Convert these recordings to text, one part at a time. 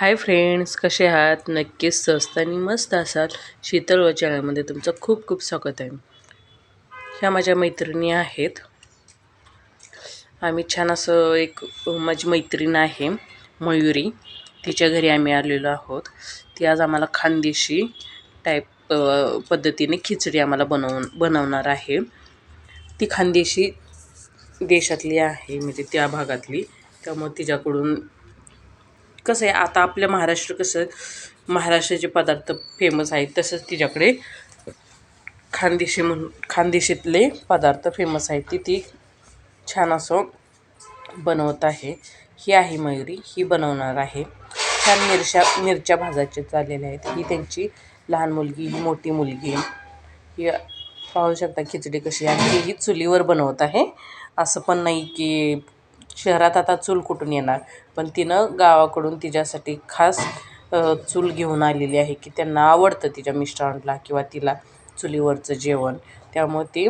Hi friends कसे आहात? नक्कीच स्वस्त आणि मस्त असाल. शीतल व चॅनलमध्ये तुमचं खूप खूप स्वागत आहे. ह्या माझ्या मैत्रिणी आहेत. आम्ही छान असं एक माझी मैत्रीण आहे मयुरी. तिच्या घरी आम्ही आलेलो आहोत. ती आज आम्हाला खानदेशी टाईप पद्धतीने खिचडी आम्हाला बनवून बनवणार आहे. ती खानदेशी देशातली आहे म्हणजे त्या भागातली. त्यामुळे तिच्याकडून कसं आहे आता आपल्या महाराष्ट्र कसं महाराष्ट्राचे पदार्थ फेमस आहेत तसंच तिच्याकडे खानदेशी म्हणून खानदेशीतले पदार्थ फेमस आहेत. ती ती छान असं बनवत आहे. ही आहे मयुरी ही बनवणार आहे. छान मिरच्या मिरच्या भाजायचे चाललेल्या आहेत. ही त्यांची लहान मुलगी ही मोठी मुलगी. ही पाहू शकता खिचडी कशी आहे. ही चुलीवर बनवत आहे. असं पण नाही की शहरात आता चूल कुठून येणार? पण तिनं गावाकडून तिच्यासाठी खास चूल घेऊन आलेली आहे की त्यांना आवडतं तिच्या मिस्टरांना किंवा तिला चुलीवरचं जेवण. त्यामुळे ती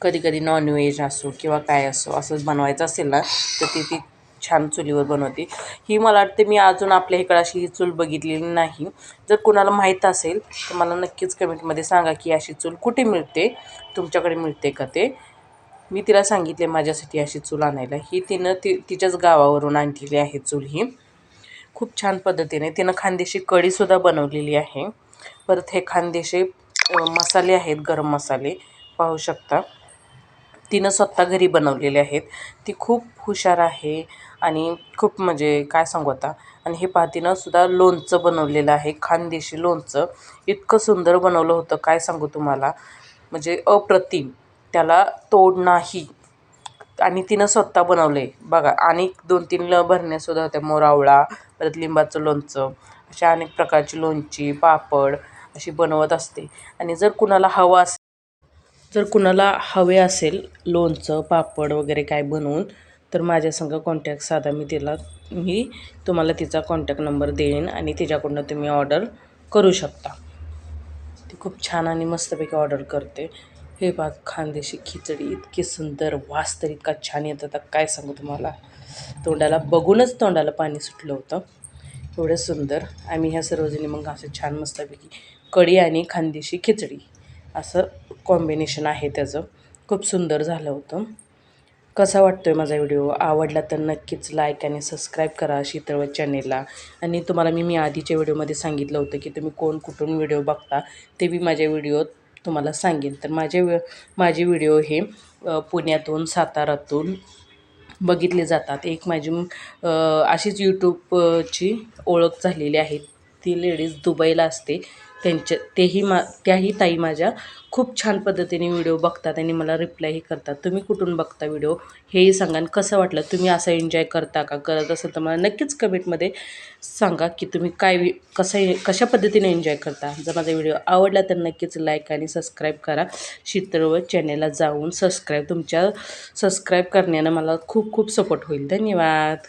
कधी कधी नॉनव्हेज असो किंवा काय असो असंच बनवायचं असेल ना तर ती ती छान चुलीवर बनवते. ही मला वाटते मी अजून आपल्या इकडं अशी ही चूल बघितलेली नाही. जर कुणाला माहीत असेल तर मला नक्कीच कमेंटमध्ये सांगा की अशी चूल कुठे मिळते? तुमच्याकडे मिळते का ते? मी तिला सांगितले माझ्यासाठी अशी चूल आणायला. ही तिनं ती तिच्याच गावावरून आणलेली आहे चूल ही. खूप छान पद्धतीने तिनं खानदेशी कढीसुद्धा बनवलेली आहे. परत हे खानदेशी मसाले आहेत गरम मसाले. पाहू शकता. तिनं स्वतः घरी बनवलेले आहेत. ती खूप हुशार आहे आणि खूप म्हणजे काय सांगू आता? आणि हे पातीनं सुद्धा लोणचं बनवलेलं आहे. खानदेशी लोणचं. इतकं सुंदर बनवलं होतं काय सांगू तुम्हाला? म्हणजे अप्रतिम. त्याला तोड नाही. आणि तिनं स्वतः बनवलं. आहे बघा आणि दोन तीन ल भरण्यासुद्धा होत्या. मोरावळा परत लिंबाचं लोणचं अशा अनेक प्रकारची लोणची पापड अशी बनवत असते. आणि जर कुणाला हवं असेल जर कुणाला हवे असेल लोणचं पापड वगैरे काय बनवून तर माझ्यासंग कॉन्टॅक्ट साधा. मी तिला मी तुम्हाला तिचा कॉन्टॅक्ट नंबर देईन आणि तिच्याकडून तुम्ही ऑर्डर करू शकता. ती खूप छान आणि मस्तपैकी ऑर्डर करते. हे बाग खानदेशी खिचडी इतकी सुंदर वास तर इतका छान येत. होता काय सांगू तुम्हाला? तोंडाला बघूनच तोंडाला पाणी सुटलं होतं. एवढं सुंदर. आम्ही ह्या सर्वजणी मग असं छान मस्तपैकी कढी आणि खानदेशी खिचडी असं कॉम्बिनेशन आहे त्याचं. खूप सुंदर झालं होतं. कसा वाटतो आहे माझा व्हिडिओ? आवडला तर नक्कीच लाईक आणि सबस्क्राईब करा शीतळवत चॅनेलला आणि तुम्हाला मी मी आधीच्या व्हिडिओमध्ये सांगितलं होतं की तुम्ही कोण कुठून व्हिडिओ बघता ते बी माझ्या व्हिडिओत तुम्हाला सांगेन. तर माझे माझे व्हिडिओ हे पुण्यातून सातारातून बघितले जातात. एक माझी अशीच यूट्यूबची ओळख झालेली आहे. ती लेडीज दुबईला असते. त्यांच्या तेही मा त्याही ताई माझ्या खूप छान पद्धतीने व्हिडिओ बघतात आणि मला रिप्लायही करतात. तुम्ही कुठून बघता व्हिडिओ? हेही सांगा आणि कसं वाटलं? तुम्ही असं एन्जॉय करता का? करत असेल तर मला नक्कीच कमेंटमध्ये सांगा की तुम्ही काय कसं कशा पद्धतीने एन्जॉय करता? जर माझा व्हिडिओ आवडला तर नक्कीच लाईक आणि सबस्क्राईब करा. शीतळव चॅनेलला जाऊन सबस्क्राईब तुमच्या सबस्क्राईब करण्यानं मला खूप खूप सपोर्ट होईल. धन्यवाद.